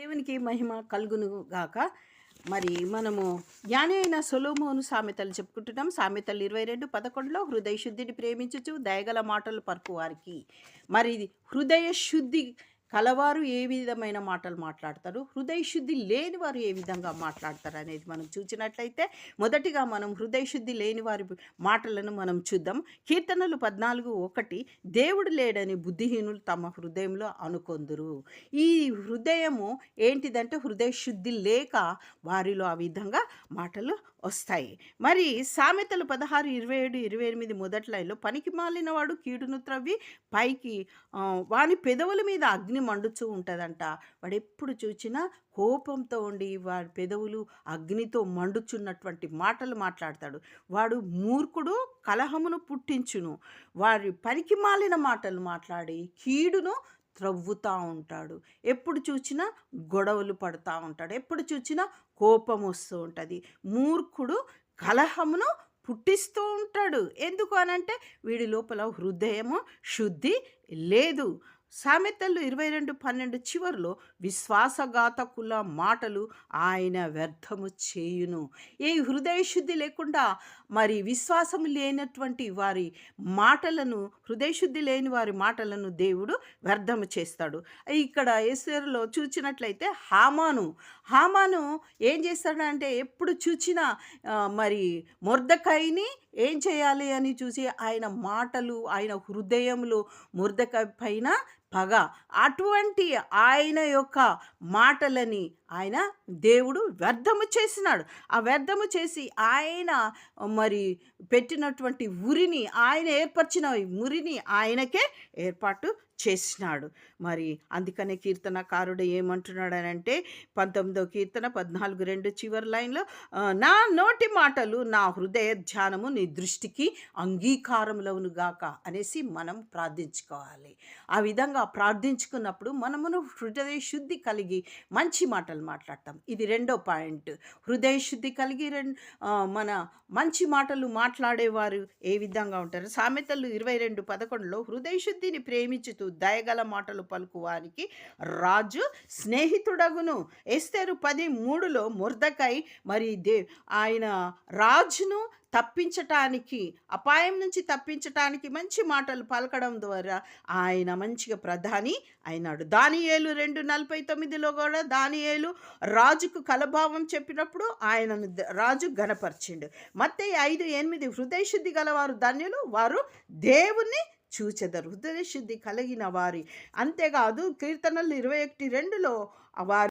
దేవునికి మహిమ కలుగును గాక. మరి మనము జ్ఞాని అయిన సొలోమోను సామెతలు చెప్పుకుంటున్నాం. సామెతలు ఇరవై రెండు పదకొండులో హృదయ శుద్ధిని ప్రేమించుచు దయగల మాటలు పరుపు వారికి. మరి హృదయ శుద్ధి కలవారు ఏ విధమైన మాటలు మాట్లాడతారు? హృదయశుద్ధి లేని వారు ఏ విధంగా మాట్లాడతారు అనేది మనం చూసినట్లయితే మొదటిగా మనం హృదయశుద్ధి లేని వారి మాటలను మనం చూద్దాం. కీర్తనలు పద్నాలుగు ఒకటి దేవుడు లేడని బుద్ధిహీనులు తమ హృదయంలో అనుకొందురు. ఈ హృదయము ఏంటిదంటే హృదయశుద్ధి లేక వారిలో ఆ విధంగా మాటలు వస్తాయి. మరి సామెతలు పదహారు ఇరవై ఏడు ఇరవై ఎనిమిది మొదటి లైన్లో పనికి మాలినవాడు కీడును త్రవ్వి పైకి వాని పెదవుల మీద అగ్ని మండుచూ ఉంటుందంట. వాడెప్పుడు చూచినా చూసినా కోపంతో ఉండి వాడి పెదవులు అగ్నితో మండుచున్నటువంటి మాటలు మాట్లాడతాడు. వాడు మూర్ఖుడు కలహమును పుట్టించును. వారి పనికి మాలిన మాటలు మాట్లాడి కీడును త్రవ్వుతూ ఉంటాడు. ఎప్పుడు చూసినా గొడవలు పడుతూ ఉంటాడు. ఎప్పుడు చూసినా కోపం వస్తూ ఉంటుంది. మూర్ఖుడు కలహమును పుట్టిస్తూ ఉంటాడు. ఎందుకు అనంటే వీడి లోపల హృదయము శుద్ధి లేదు. సామెతలు ఇరవై రెండు పన్నెండు చివరిలో విశ్వాసఘాతకుల మాటలు ఆయన వ్యర్థము చేయును. ఏ హృదయ శుద్ధి లేకుండా మరి విశ్వాసం లేనటువంటి వారి మాటలను హృదయ శుద్ధి లేని వారి మాటలను దేవుడు వ్యర్థము చేస్తాడు. ఇక్కడ ఎస్ఆర్లో చూచినట్లయితే హామాను హామాను ఏం చేస్తాడంటే ఎప్పుడు చూచినా మరి మొర్దకాయని ఏం చేయాలి అని చూసి ఆయన మాటలు ఆయన హృదయంలో ముర్దకాయ పైన పగ. అటువంటి ఆయన యొక్క మాటలని ఆయన దేవుడు వ్యర్థము చేసినాడు. ఆ వ్యర్థము చేసి ఆయన మరి పెట్టినటువంటి ఉరిని ఆయన ఏర్పరిచిన మురిని ఆయనకే ఏర్పాటు చేసినాడు. మరి అందుకనే కీర్తనకారుడు ఏమంటున్నాడనంటే పంతొమ్మిదో కీర్తన పద్నాలుగు రెండు చివరి లైన్లో నా నోటి మాటలు నా హృదయ ధ్యానము నీ దృష్టికి అంగీకారములవును గాక అనేసి మనం ప్రార్థించుకోవాలి. ఆ విధంగా ప్రార్థించుకున్నప్పుడు మనమును హృదయ శుద్ధి కలిగి మంచి మాటలు మాట్లాడతాం. ఇది రెండో పాయింట్. హృదయ శుద్ధి కలిగి రెండు మన మంచి మాటలు మాట్లాడేవారు ఏ విధంగా ఉంటారు? సామెతలు ఇరవై రెండు పదకొండులో హృదయ శుద్ధిని ప్రేమించుతూ దయగల మాటలు పలుకువానికి రాజు స్నేహితుడగును. ఎస్తేరు పది మూడులో ముర్దకై మరి దే ఆయన రాజును తప్పించటానికి అపాయం నుంచి తప్పించటానికి మంచి మాటలు పలకడం ద్వారా ఆయన మంచిగా ప్రధాని అయినాడు. దానియేలు రెండు నలభై తొమ్మిదిలో కూడా దానియేలు రాజుకు కలభావం చెప్పినప్పుడు ఆయనను రాజు గనపరిచిండు మత్తే ఐదు ఎనిమిది హృదయశుద్ధి గలవారు ధన్యులు. వారు దేవుణ్ణి చూచెదరు హృదయ శుద్ధి కలిగిన వారి. అంతేకాదు కీర్తనలు ఇరవై ఒకటి రెండులో వారి